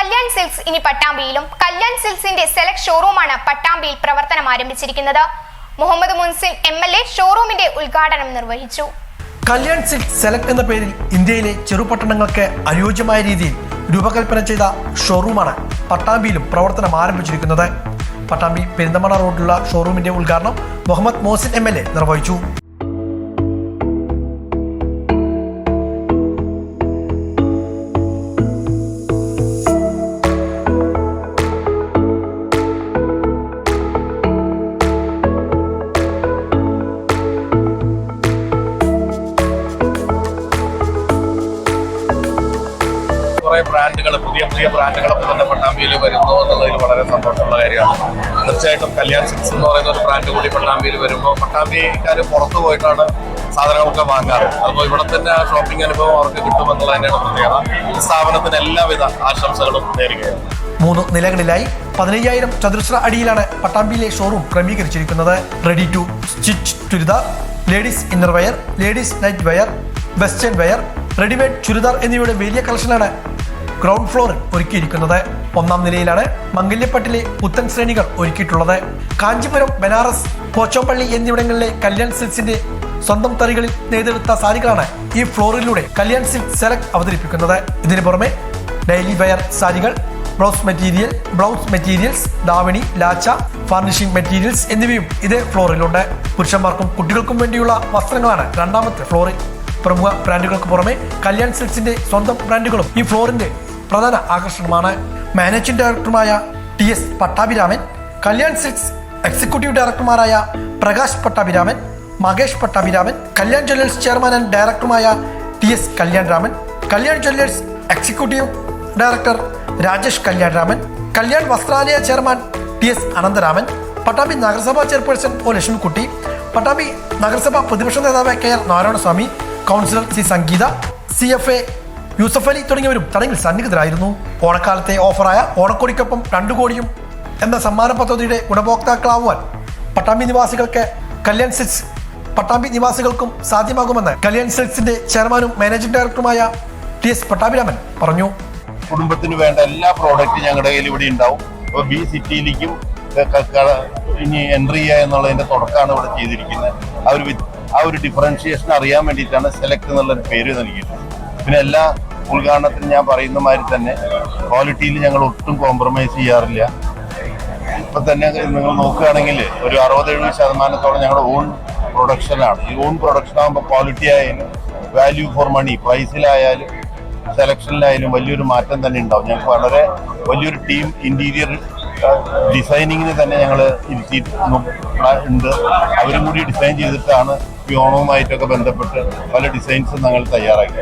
Kalyan silks ഇനി പട്ടാമ്പിയിലും. Kalyan സിൽക്സിന്റെ select ഷോറൂമാണ് പട്ടാമ്പിയിൽ പ്രവർത്തനം ആരംഭിച്ചിരിക്കുന്നത്. Muhammad Munsin M L A ഷോറൂമിന്റെ ഉദ്ഘാടനം നിർവഹിച്ചു. കല്യാൺ സിൽക്സ് സെലക്ട് എന്ന പേരിൽ ഇന്ത്യയിലെ ചെറുപട്ടണങ്ങൾക്ക് അനുയോജ്യമായ രീതിയിൽ രൂപകൽപ്പന ചെയ്ത ഷോറൂമാണ് പട്ടാമ്പിയിലും പ്രവർത്തനം ആരംഭിച്ചിരിക്കുന്നത്. പട്ടാമ്പി പെരിന്തമണ റോഡിലുള്ള ഷോറൂമിന്റെ ഉദ്ഘാടനം മുഹമ്മദ് മോസിൻ എം നിർവഹിച്ചു. കുറെ ബ്രാൻഡുകൾ പുതിയ പുതിയ ബ്രാൻഡുകളൊക്കെ തന്നെ പട്ടാമ്പിയിൽ വരുന്നു എന്നുള്ളതിൽ വളരെ സന്തോഷമുള്ള കാര്യമാണ്. തീർച്ചയായിട്ടും കല്യാൺ സിക്സ് എന്ന് പറയുന്ന ഒരു ബ്രാൻഡ് കൂടി പട്ടാമ്പിയിൽ വരുമ്പോൾ പട്ടാമ്പിക്കാർ പുറത്തു പോയിട്ടാണ് സാധനങ്ങളൊക്കെ വാങ്ങാറ്. അപ്പോൾ ഇവിടെ തന്നെ ആ ഷോപ്പിംഗ് അനുഭവം അവർക്ക് കിട്ടുമെന്നുള്ള തന്നെയാണ് പ്രത്യേകത. സ്ഥാപനത്തിന് എല്ലാവിധ ആശംസകളും നേരുകയാണ്. മൂന്ന് നിലകളിലായി പതിനയ്യായിരം ചതുരശ്ര അടിയിലാണ് പട്ടാമ്പിയിലെ ഷോറൂം ക്രമീകരിച്ചിരിക്കുന്നത്. Ready to stitch churidar ladies innerwear ladies night wear western wear readymade churidar എന്നിവയുടെ വലിയ കളക്ഷനാണ് ഗ്രൗണ്ട് ഫ്ലോറിൽ ഒരുക്കിയിരിക്കുന്നത് ഒന്നാം നിലയിലാണ് മംഗല്യപ്പട്ടിലെ പുത്തൻ ശ്രേണികൾ ഒരുക്കിയിട്ടുള്ളത്. കാഞ്ചിപുരം ബനാറസ് പോച്ചോപ്പള്ളി എന്നിവിടങ്ങളിലെ കല്യാൺ സിൽസിന്റെ സ്വന്തം തറികളിൽ നെയ്തെടുത്ത സാരികളാണ് ഈ ഫ്ലോറിലൂടെ കല്യാൺ സിൽക്ക് സെലക്ട് അവതരിപ്പിക്കുന്നത്. ഇതിനു പുറമെ ഡെയിലി വെയർ സാരികൾ blouse material blouse materials davani lacha furnishing materials എന്നിവയും ഇതേ ഫ്ലോറിലുണ്ട്. പുരുഷന്മാർക്കും കുട്ടികൾക്കും വേണ്ടിയുള്ള വസ്ത്രങ്ങളാണ് രണ്ടാമത്തെ ഫ്ലോറിൽ പ്രമുഖ ബ്രാൻഡുകൾക്ക് പുറമെ കല്യാൺ സിൽക്സിന്റെ സ്വന്തം ബ്രാൻഡുകളും ഈ ഫ്ലോറിന്റെ പ്രധാന ആകർഷണമാണ് മാനേജിംഗ് ഡയറക്ടറുമായ T S Pattabhiraman Kalyan silks executive ഡയറക്ടർമാരായ Prakash Pattabhiraman Mahesh Pattabhiraman Kalyan jewellers chairman and ഡയറക്ടറുമായ T S Kalyanaraman Kalyan jewellers executive director Rajesh Kalyanaraman Kalyan Vastralaya chairman T S Anantharaman Pattambi നഗരസഭാ chairperson O Lakshmikutty Pattambi നഗരസഭാ പ്രതിപക്ഷ നേതാവ് K R Narayanaswamy councillor C Sangeetha C F A Yusuf Ali തുടങ്ങിയവരും ചടങ്ങിൽ സന്നിഹിതരായിരുന്നു. ഓണക്കാലത്തെ ഓഫറായ ഓണക്കോടിക്കൊപ്പം രണ്ടു കോടിയും എന്ന സമ്മാന പദ്ധതിയുടെ ഗുണഭോക്താക്കളാവുവാൻ പട്ടാമ്പി നിവാസികൾക്ക് കല്യാൺ സിൽസ് പട്ടാമ്പി നിവാസികൾക്കും സാധ്യമാകുമെന്ന് കല്യാൺ സിൽസിന്റെ ചെയർമാനും മാനേജിംഗ് ഡയറക്ടറുമായ ടി എസ് പട്ടാഭിരാമൻ പറഞ്ഞു. കുടുംബത്തിന് വേണ്ട എല്ലാ പ്രോഡക്റ്റും ഞങ്ങളുടെ കയ്യിൽ ഇവിടെ ഉണ്ടാവും. അപ്പോൾ ബി സിറ്റിയിലേക്കും ഇനി എൻട്രി ചെയ്യുക എന്നുള്ളതിന്റെ തുടക്കമാണ് ഇവിടെ ചെയ്തിരിക്കുന്നത്. അവർ ആ ഒരു ഡിഫറൻഷിയേഷൻ അറിയാൻ വേണ്ടിയിട്ടാണ് സെലക്ട് എന്നുള്ളൊരു പേര് നൽകിയിട്ടുള്ളത്. പിന്നെ എല്ലാ ഉദ്ഘാടനത്തിനും ഞാൻ പറയുന്ന മാതിരി തന്നെ ക്വാളിറ്റിയിൽ ഞങ്ങൾ ഒട്ടും കോംപ്രമൈസ് ചെയ്യാറില്ല. ഇപ്പൊ തന്നെ നിങ്ങൾ നോക്കുകയാണെങ്കിൽ ഒരു അറുപത് ശതമാനത്തോളം ഞങ്ങളുടെ ഓൺ പ്രൊഡക്ഷനാണ് ഈ ഓൺ പ്രൊഡക്ഷൻ ആകുമ്പോൾ ക്വാളിറ്റി ആയാലും വാല്യൂ ഫോർ മണി പ്രൈസിലായാലും സെലക്ഷനിലായാലും വലിയൊരു മാറ്റം തന്നെ ഉണ്ടാവും. ഞങ്ങൾക്ക് വളരെ വലിയൊരു ടീം ഇന്റീരിയർ ഡിസൈനിങ്ങിന് തന്നെ ഞങ്ങൾ ഉണ്ട്. അവരും കൂടി ഡിസൈൻ ചെയ്തിട്ടാണ് ഓണവുമായിട്ടൊക്കെ ബന്ധപ്പെട്ട് പല ഡിസൈൻസും ഞങ്ങൾ തയ്യാറാക്കി.